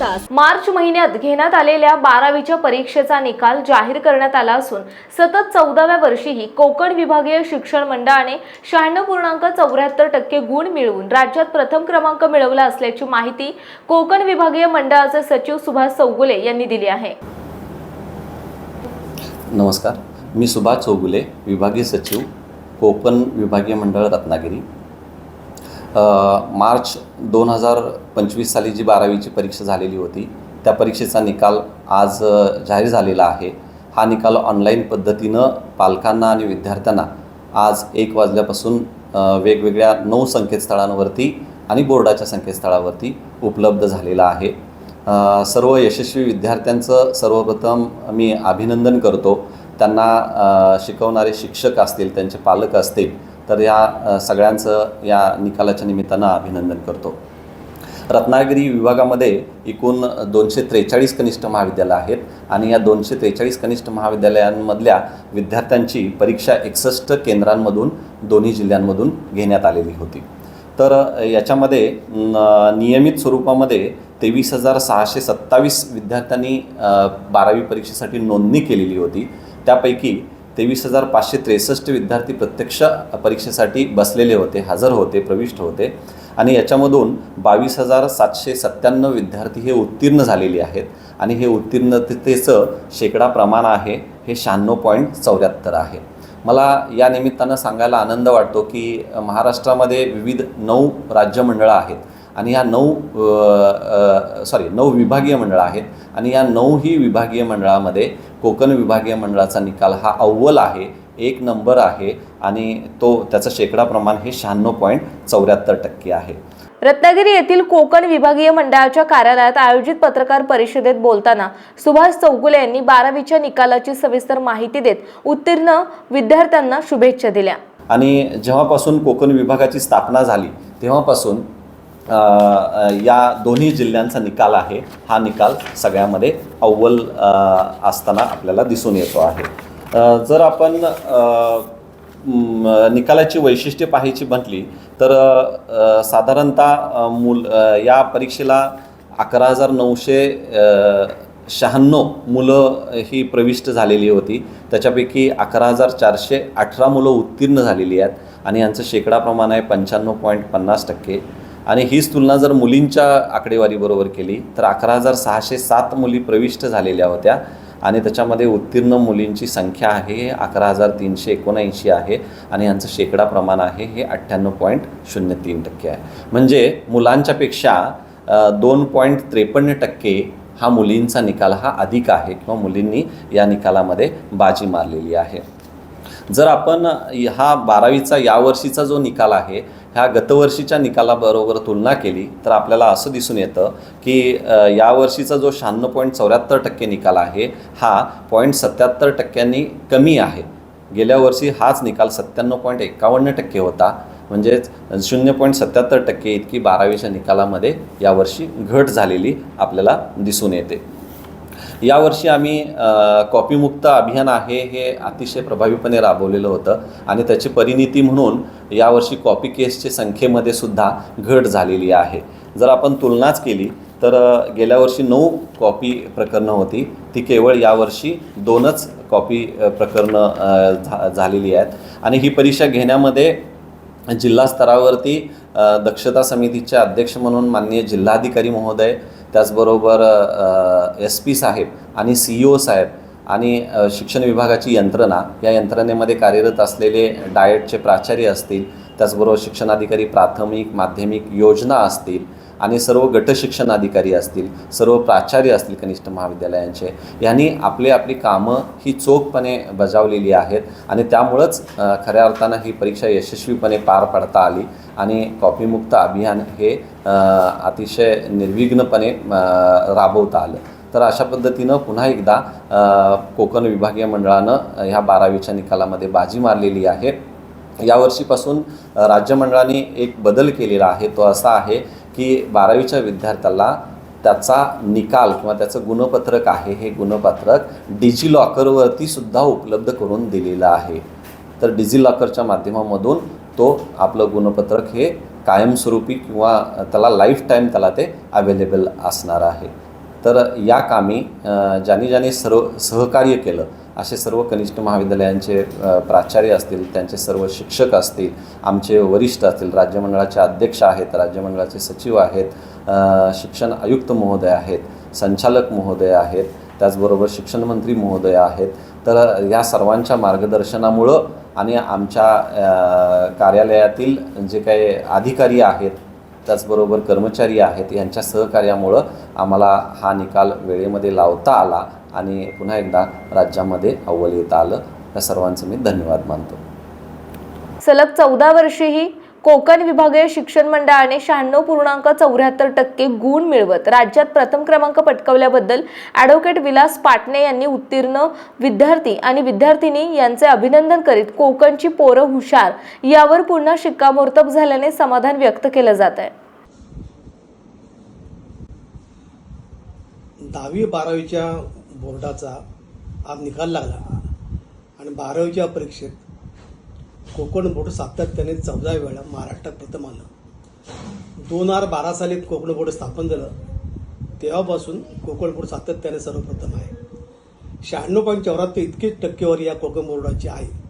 मार्च महिन्यात घेण्यात आलेल्या बारावीच्या परीक्षेचा निकाल जाहीर करण्यात आला असून सतत चौदाव्या वर्षीही कोकण विभागीय शिक्षण मंडळाने शहाण्णव पूर्णांक चौऱ्याहत्तर टक्के गुण मिळवून राज्यात प्रथम क्रमांक मिळवला असल्याची माहिती कोकण विभागीय मंडळाचे सचिव सुभाष चौगुले यांनी दिली आहे. नमस्कार. मी सुभाष चौगुले विभागीय सचिव कोकण विभागीय मंडळ रत्नागिरी. मार्च दोन हजार पंचवीस साली जी बारावीची परीक्षा झालेली होती त्या परीक्षेचा निकाल आज जाहीर झालेला आहे. हा निकाल ऑनलाईन पद्धतीनं पालकांना आणि विद्यार्थ्यांना आज एक वाजल्यापासून वेगवेगळ्या नऊ संकेतस्थळांवरती आणि बोर्डाच्या संकेतस्थळावरती उपलब्ध झालेला आहे. सर्व यशस्वी विद्यार्थ्यांचं सर्वप्रथम मी अभिनंदन करतो. त्यांना शिकवणारे शिक्षक असतील त्यांचे पालक असतील तर या सगळ्यांचं या निकालाच्या निमित्तानं अभिनंदन करतो. रत्नागिरी विभागामध्ये एकूण दोनशे त्रेचाळीस कनिष्ठ महाविद्यालय आहेत आणि या दोनशे त्रेचाळीस कनिष्ठ महाविद्यालयांमधल्या विद्यार्थ्यांची परीक्षा एकसष्ट केंद्रांमधून दोन्ही जिल्ह्यांमधून घेण्यात आलेली होती. तर याच्यामध्ये नियमित स्वरूपामध्ये तेवीस हजार सहाशे सत्तावीस विद्यार्थ्यांनी बारावी परीक्षेसाठी नोंदणी केलेली होती. त्यापैकी तेवीस हजार पाचशे त्रेसष्ट विद्यार्थी प्रत्यक्ष परीक्षेसाठी बसलेले होते हजर होते प्रविष्ट होते. आणि याच्यामधून बावीस हजार सातशे सत्त्याण्णव विद्यार्थी हे उत्तीर्ण झालेले आहेत. आणि हे उत्तीर्णतेचं शेकडा प्रमाण आहे हे शहाण्णव पॉईंट चौऱ्याहत्तर आहे. मला या निमित्तानं सांगायला आनंद वाटतो की महाराष्ट्रामध्ये विविध नऊ राज्यमंडळं आहेत. आणि या नऊ सॉरी नऊ विभागीय मंडळं आहेत. आणि या नऊही विभागीय मंडळामध्ये कोकण विभागीय मंडळाचा निकाल हा अव्वल आहे एक नंबर आहे आणि तो त्याचं शेकडा प्रमाण हे शहाण्णव पॉईंट चौऱ्याहत्तर टक्के आहे. रत्नागिरी येथील कोकण विभागीय मंडळाच्या कार्यालयात आयोजित पत्रकार परिषदेत बोलताना सुभाष चौगुले यांनी बारावीच्या निकालाची सविस्तर माहिती देत उत्तीर्ण विद्यार्थ्यांना शुभेच्छा दिल्या. आणि जेव्हापासून कोकण विभागाची स्थापना झाली तेव्हापासून या दोन्ही जिल्ह्यांचा निकाल आहे. हा निकाल सगळ्यामध्ये अव्वल असताना आपल्याला दिसून येतो आहे. जर आपण निकालाची वैशिष्ट्ये पाहायची म्हटली तर साधारणतः मूल या परीक्षेला अकरा हजार नऊशे शहाण्णव मुलं ही प्रविष्ट झालेली होती. त्याच्यापैकी अकरा हजार चारशे अठरा मुलं उत्तीर्ण झालेली आहेत. आणि यांचं शेकडा प्रमाण आहे पंच्याण्णव पॉईंट पन्नास टक्के. आणि हीच तुलना जर मुलींच्या आकडेवारीबरोबर केली तर अकरा हजार सहाशे सात मुली प्रविष्ट झालेल्या होत्या आणि त्याच्यामध्ये उत्तीर्ण मुलींची संख्या आहे हे अकरा हजार तीनशे एकोणऐंशी आहे आणि यांचं शेकडा प्रमाण आहे हे अठ्ठ्याण्णव पॉईंट शून्य तीन टक्के आहे. म्हणजे मुलांच्यापेक्षा दोन पॉईंट त्रेपन्न टक्के हा मुलींचा निकाल हा अधिक आहे किंवा मुलींनी या निकालामध्ये बाजी मारलेली आहे. जर आपण हा बारावीचा यावर्षीचा जो निकाल आहे ह्या गतवर्षीच्या निकालाबरोबर तुलना केली तर आपल्याला असं दिसून येतं की यावर्षीचा जो शहाण्णव पॉईंट चौऱ्याहत्तर टक्के निकाल आहे हा पॉईंट सत्याहत्तर टक्क्यांनी कमी आहे. गेल्या वर्षी हाच निकाल सत्त्याण्णव पॉईंट एकावन्न टक्के होता. म्हणजेच शून्य पॉईंट सत्याहत्तर टक्के इतकी बारावीच्या निकालामध्ये यावर्षी घट झालेली आपल्याला दिसून येते. यावर्षी आम्ही कॉपीमुक्त अभियान आहे हे अतिशय प्रभावीपणे राबवलेलं होतं आणि त्याची परिणिती म्हणून यावर्षी कॉपी केसच्या संख्येमध्ये सुद्धा घट झालेली आहे. जर आपण तुलनाच केली तर गेल्या वर्षी नऊ कॉपी प्रकरणं होती. ती केवळ यावर्षी दोनच कॉपी प्रकरणं झा झालेली आहेत. आणि ही परीक्षा घेण्यामध्ये जिल्हा स्तरावरती दक्षता समितीचे अध्यक्ष म्हणून माननीय जिल्हाधिकारी महोदय त्याचबरोबर एस पी साहेब आणि सी ई ओ साहेब आणि शिक्षण विभागाची यंत्रणा या यंत्रणेमध्ये कार्यरत असलेले डायटचे प्राचार्य असतील त्याचबरोबर शिक्षणाधिकारी प्राथमिक माध्यमिक योजना असतील आणि सर्व गट शिक्षण अधिकारी असतील सर्व प्राचार्य असतील कनिष्ठ महाविद्यालयांचे यांनी आपली आपली कामं ही चोखपणे बजावलेली आहेत आणि त्यामुळंच खऱ्या अर्थानं ही परीक्षा यशस्वीपणे पार पाडता आली आणि कॉपीमुक्त अभियान हे अतिशय निर्विघ्नपणे राबवता आलं. तर अशा पद्धतीनं पुन्हा एकदा कोकण विभागीय मंडळानं ह्या बारावीच्या निकालामध्ये बाजी मारलेली आहे. यावर्षीपासून राज्यमंडळाने एक बदल केलेला आहे तो असा आहे की बारावीच्या विद्यार्थ्याला त्याचा निकाल किंवा त्याचं गुणपत्रक आहे हे गुणपत्रक डिजी लॉकरवरती सुद्धा उपलब्ध करून दिलेलं आहे. तर डिजिलॉकरच्या माध्यमामधून तो आपलं गुणपत्रक हे कायमस्वरूपी किंवा त्याला लाईफ टाईम त्याला ते अवेलेबल असणार आहे. तर या कामी ज्यांनी ज्यांनी सर्व सहकार्य केलं असे सर्व कनिष्ठ महाविद्यालयांचे प्राचार्य असतील त्यांचे सर्व शिक्षक असतील आमचे वरिष्ठ असतील राज्यमंडळाचे अध्यक्ष आहेत राज्यमंडळाचे सचिव आहेत शिक्षण आयुक्त महोदय आहेत संचालक महोदय आहेत त्याचबरोबर शिक्षणमंत्री महोदय आहेत. तर या सर्वांच्या मार्गदर्शनामुळं आणि आमच्या कार्यालयातील जे काही अधिकारी आहेत त्याचबरोबर कर्मचारी आहेत यांच्या सहकार्यामुळं आम्हाला हा निकाल वेळेमध्ये लावता आला. आणि पुन्हा एकदा राज्यामध्ये अव्वल येता आलं. या सर्वांचं मी धन्यवाद मानतो. सलग चौदा वर्षेही कोकण विभागीय शिक्षण मंडळाने शहाण्णव पूर्णांक चौऱ्याहत्तर टक्के गुण मिळवत राज्यात प्रथम क्रमांक पटकावल्याबद्दल ॲडव्होकेट विलास पाटणे यांनी उत्तीर्ण विद्यार्थी आणि विद्यार्थिनी यांचे अभिनंदन करीत कोकणची पोरं हुशार यावर पुन्हा शिक्कामोर्तब झाल्याने समाधान व्यक्त केलं जात आहे. दहावी बारावीच्या बोर्डाचा आज निकाल लागला. आणि बारावीच्या परीक्षेत कोकण बोर्ड सातत्याने चौदा वेळा महाराष्ट्रात प्रथम आलं. दोन हजार बारा साली कोकण बोर्ड स्थापन झालं. तेव्हापासून कोकण बोर्ड सातत्याने सर्वप्रथम आहे. शहाण्णव पॉईंट चौऱ्याहत्तर इतकीच टक्केवारी या कोकण बोर्डाची आहे.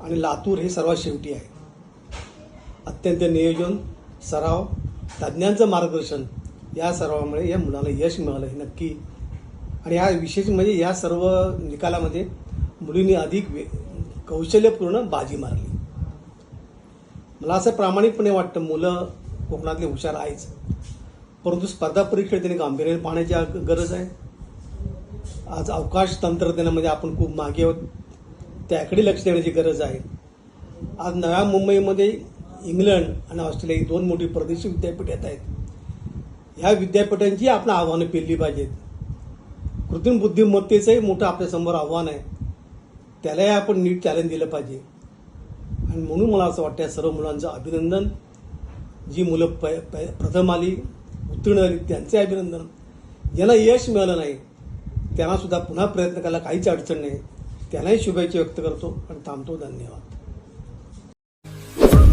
आणि लातूर हे सर्वात शेवटी आहे. अत्यंत नियोजन सराव तज्ज्ञांचं मार्गदर्शन या सर्वामुळे या मुलाला यश मिळालं हे नक्की आणि या विशेष म्हणजे या सर्व निकालामध्ये मुलींनी अधिक वे कौशल्यपूर्ण बाजी मारली. मला असं प्रामाणिकपणे वाटतं मुलं कोकणातले हुशार आहेच. परंतु स्पर्धा परीक्षेत त्यांनी गांभीर्याने पाहण्याची गरज आहे. आज अवकाश तंत्रज्ञानामध्ये आपण खूप मागे आहोत. त्याकडे लक्ष देण्याची गरज आहे. आज नव्या मुंबईमध्ये इंग्लंड आणि ऑस्ट्रेलिया ही दोन मोठी परदेशी विद्यापीठ येत आहेत. ह्या विद्यापीठांची आपण आव्हानं पेलली पाहिजेत. कृत्रिम बुद्धिमत्तेचंही मोठं आपल्यासमोर आव्हान आहे. त्यालाही आपण नीट चॅलेंज दिलं पाहिजे. आणि म्हणून मला असं वाटतं सर्व मुलांचं अभिनंदन. जी मुलं प प्रथम आली उत्तीर्ण झाली त्यांचे अभिनंदन. ज्यांना यश मिळालं नाही त्यांनासुद्धा पुन्हा प्रयत्न करायला काहीच अडचण नाही. त्यांनाही शुभेच्छा व्यक्त करतो आणि थांबतो. धन्यवाद.